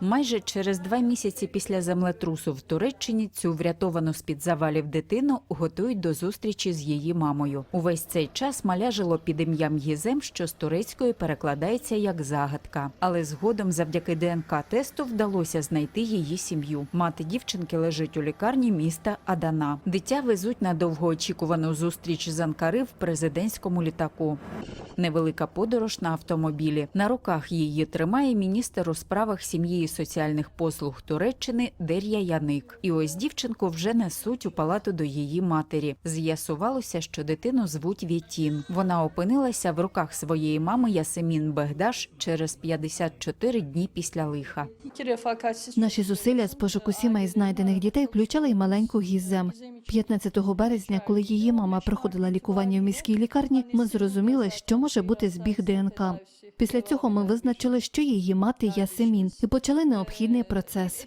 Майже через два місяці після землетрусу в Туреччині цю врятовану з-під завалів дитину готують до зустрічі з її мамою. Увесь цей час маля жило під ім'ям Гізем, що з турецької перекладається як загадка. Але згодом, завдяки ДНК-тесту, вдалося знайти її сім'ю. Мати дівчинки лежить у лікарні міста Адана. Дитя везуть на довгоочікувану зустріч з Анкари в президентському літаку. Невелика подорож на автомобілі. На руках її тримає міністр у справах сім'ї і соціальних послуг Туреччини Дер'я Яник. І ось дівчинку вже несуть у палату до її матері. З'ясувалося, що дитину звуть Вітін. Вона опинилася в руках своєї мами Ясемін Бегдаш через 54 дні після лиха. Наші зусилля з пошуку сімей знайдених дітей включали й маленьку Гізем. 15 березня, коли її мама проходила лікування в міській лікарні, ми зрозуміли, що може бути збіг ДНК. Після цього ми визначили, що її мати Ясемін, і почали розпочали необхідний процес.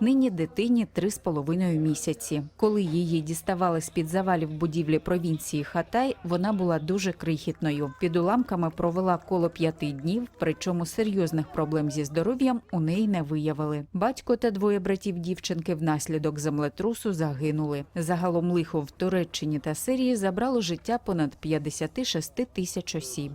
Нині дитині три з половиною місяці. Коли її діставали з під завалів будівлі провінції Хатай, вона була дуже крихітною. Під уламками провела коло п'яти днів, причому серйозних проблем зі здоров'ям у неї не виявили. Батько та двоє братів дівчинки внаслідок землетрусу загинули. Загалом лихо в Туреччині та Сирії забрало життя понад 56 тисяч осіб.